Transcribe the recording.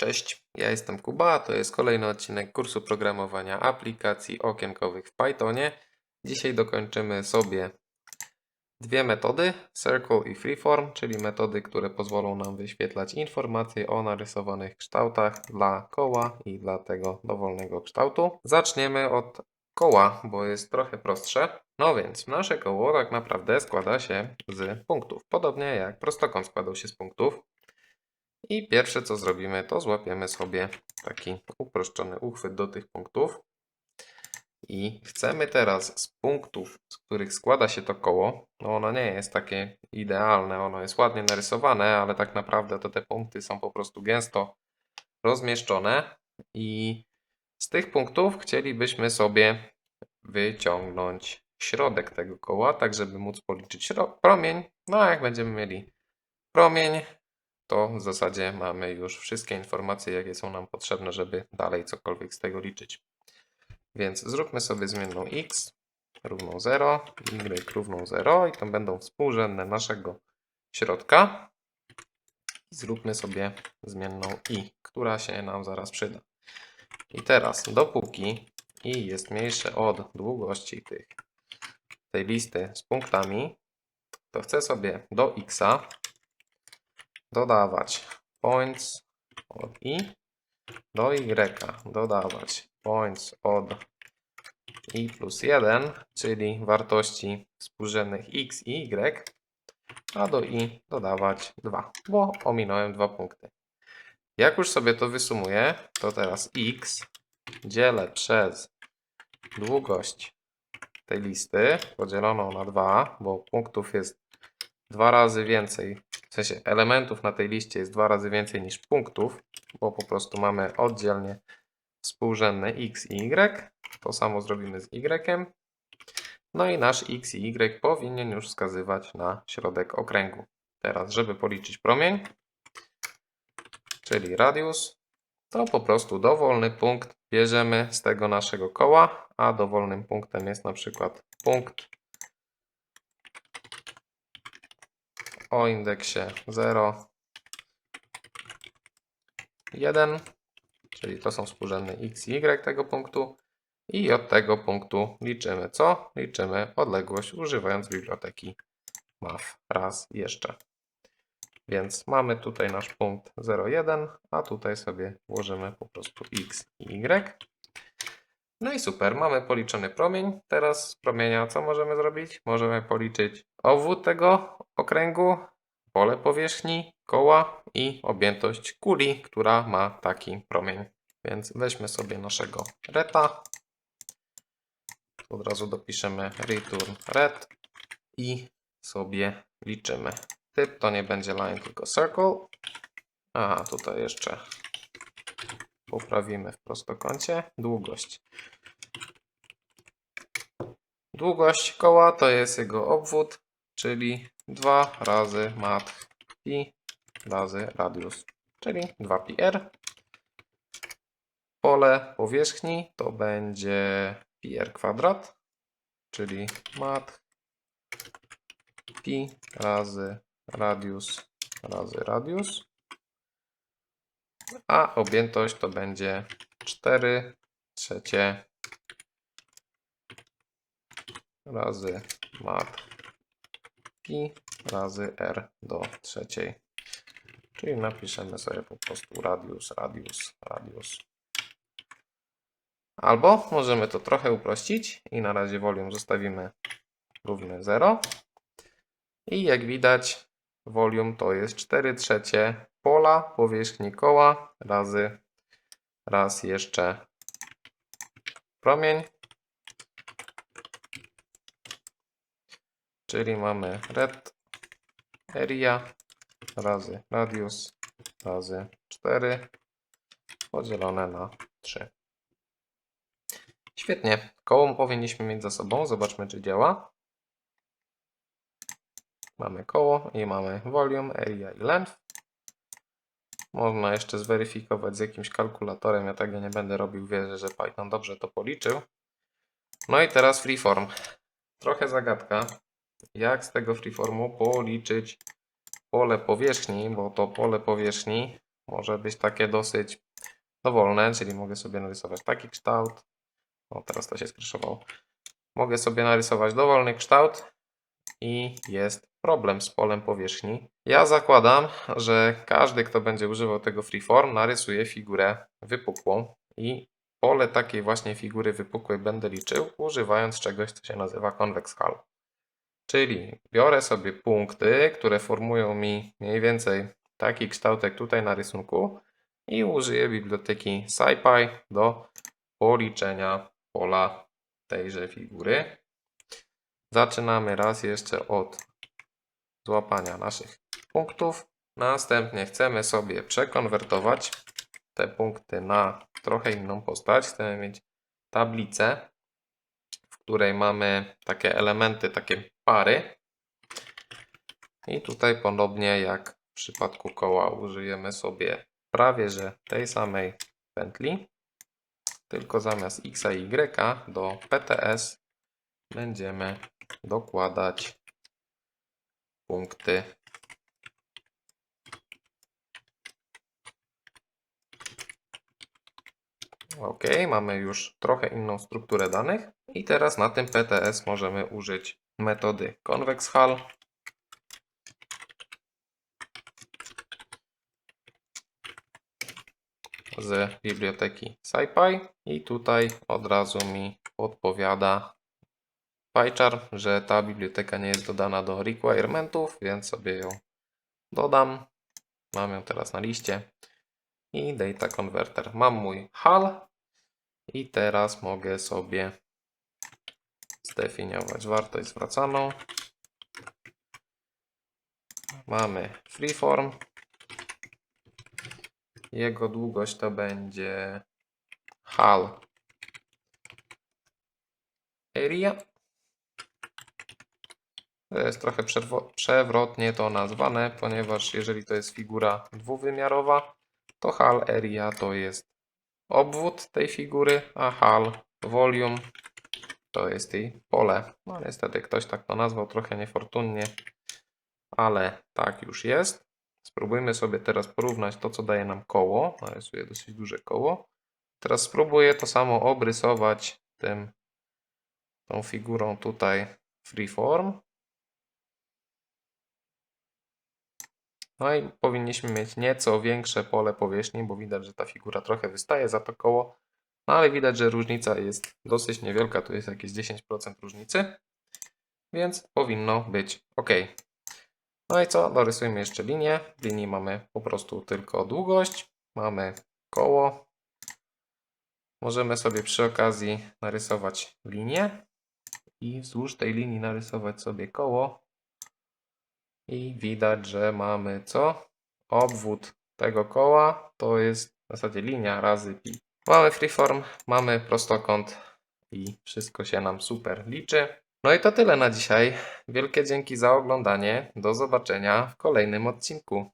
Cześć, ja jestem Kuba, to jest kolejny odcinek kursu programowania aplikacji okienkowych w Pythonie. Dzisiaj dokończymy sobie dwie metody, Circle i Freeform, czyli metody, które pozwolą nam wyświetlać informacje o narysowanych kształtach dla koła i dla tego dowolnego kształtu. Zaczniemy od koła, bo jest trochę prostsze. No więc nasze koło tak naprawdę składa się z punktów, podobnie jak prostokąt składał się z punktów. I pierwsze co zrobimy, to złapiemy sobie taki uproszczony uchwyt do tych punktów. I chcemy teraz z punktów, z których składa się to koło, no ono nie jest takie idealne, ono jest ładnie narysowane, ale tak naprawdę to te punkty są po prostu gęsto rozmieszczone. I z tych punktów chcielibyśmy sobie wyciągnąć środek tego koła, tak żeby móc policzyć promień. No a jak będziemy mieli promień, to w zasadzie mamy już wszystkie informacje, jakie są nam potrzebne, żeby dalej cokolwiek z tego liczyć. Więc zróbmy sobie zmienną x równą 0, y równą 0 i to będą współrzędne naszego środka. Zróbmy sobie zmienną i, która się nam zaraz przyda. I teraz, dopóki i jest mniejsze od długości tych, tej listy z punktami, to chcę sobie do x dodawać points od i do y dodawać points od i plus 1, czyli wartości współrzędnych x i y, a do i dodawać 2, bo ominąłem dwa punkty. Jak już sobie to wysumuję, to teraz x dzielę przez długość tej listy podzieloną na 2, bo punktów jest dwa razy więcej, w sensie elementów na tej liście jest dwa razy więcej niż punktów, bo po prostu mamy oddzielnie współrzędne x i y. To samo zrobimy z y. No i nasz x i y powinien już wskazywać na środek okręgu. Teraz, żeby policzyć promień, czyli radius, to po prostu dowolny punkt bierzemy z tego naszego koła, a dowolnym punktem jest na przykład punkt o indeksie 0, 1, czyli to są współrzędne x i y tego punktu. I od tego punktu liczymy co? Liczymy odległość używając biblioteki math raz jeszcze. Więc mamy tutaj nasz punkt 0,1, a tutaj sobie włożymy po prostu x i y. No i super, mamy policzony promień. Teraz z promienia co możemy zrobić? Możemy policzyć obwód tego okręgu, pole powierzchni, koła i objętość kuli, która ma taki promień. Więc weźmy sobie naszego reta. Od razu dopiszemy return ret i sobie liczymy. Typ to nie będzie line, tylko circle. Aha, tutaj jeszcze poprawimy w prostokącie. Długość. Długość koła to jest jego obwód, czyli 2 razy mat pi razy radius, czyli 2πr. Pole powierzchni to będzie πr kwadrat, czyli mat pi razy radius razy radius. A objętość to będzie 4 trzecie razy mat razy r do trzeciej. Czyli napiszemy sobie po prostu radius, radius, radius. Albo możemy to trochę uprościć i na razie volume zostawimy równy 0. I jak widać volume to jest 4 trzecie pola powierzchni koła razy raz jeszcze promień. Czyli mamy red area razy radius razy 4 podzielone na 3. Świetnie. Koło powinniśmy mieć za sobą. Zobaczmy, czy działa. Mamy koło i mamy volume, area i length. Można jeszcze zweryfikować z jakimś kalkulatorem. Ja tego nie będę robił. Wierzę, że Python dobrze to policzył. No i teraz freeform. Trochę zagadka. Jak z tego freeformu policzyć pole powierzchni, bo to pole powierzchni może być takie dosyć dowolne, czyli mogę sobie narysować taki kształt. O, teraz to się skryszowało. Mogę sobie narysować dowolny kształt i jest problem z polem powierzchni. Ja zakładam, że każdy, kto będzie używał tego freeform, narysuje figurę wypukłą i pole takiej właśnie figury wypukłej będę liczył, używając czegoś, co się nazywa convex hull. Czyli biorę sobie punkty, które formują mi mniej więcej taki kształtek tutaj na rysunku i użyję biblioteki SciPy do policzenia pola tejże figury. Zaczynamy raz jeszcze od złapania naszych punktów. Następnie chcemy sobie przekonwertować te punkty na trochę inną postać. Chcemy mieć tablicę, w której mamy takie elementy, takie pary. I tutaj podobnie jak w przypadku koła użyjemy sobie prawie że tej samej pętli, tylko zamiast x i y do PTS będziemy dokładać punkty. Ok, mamy już trochę inną strukturę danych. I teraz na tym PTS możemy użyć metody convex hull. z biblioteki SciPy i tutaj od razu mi podpowiada PyChar, że ta biblioteka nie jest dodana do requirementów, więc sobie ją dodam. Mam ją teraz na liście i data converter. Mam mój HAL i teraz mogę sobie zdefiniować wartość zwracaną. Mamy freeform. Jego długość to będzie HAL area. To jest trochę przewrotnie to nazwane, ponieważ jeżeli to jest figura dwuwymiarowa, to HAL area to jest obwód tej figury, a HAL volume to jest jej pole. No niestety ktoś tak to nazwał trochę niefortunnie, ale tak już jest. Spróbujmy sobie teraz porównać to, co daje nam koło. Narysuję dosyć duże koło. Teraz spróbuję to samo obrysować tym, tą figurą tutaj freeform. No i powinniśmy mieć nieco większe pole powierzchni, bo widać, że ta figura trochę wystaje za to koło. No ale widać, że różnica jest dosyć niewielka, tu jest jakieś 10% różnicy, więc powinno być ok. No i co? Dorysujmy jeszcze linię. W linii mamy po prostu tylko długość, mamy koło. Możemy sobie przy okazji narysować linię i wzdłuż tej linii narysować sobie koło. I widać, że mamy co? Obwód tego koła to jest w zasadzie linia razy pi. Mamy freeform, mamy prostokąt i wszystko się nam super liczy. No i to tyle na dzisiaj. Wielkie dzięki za oglądanie. Do zobaczenia w kolejnym odcinku.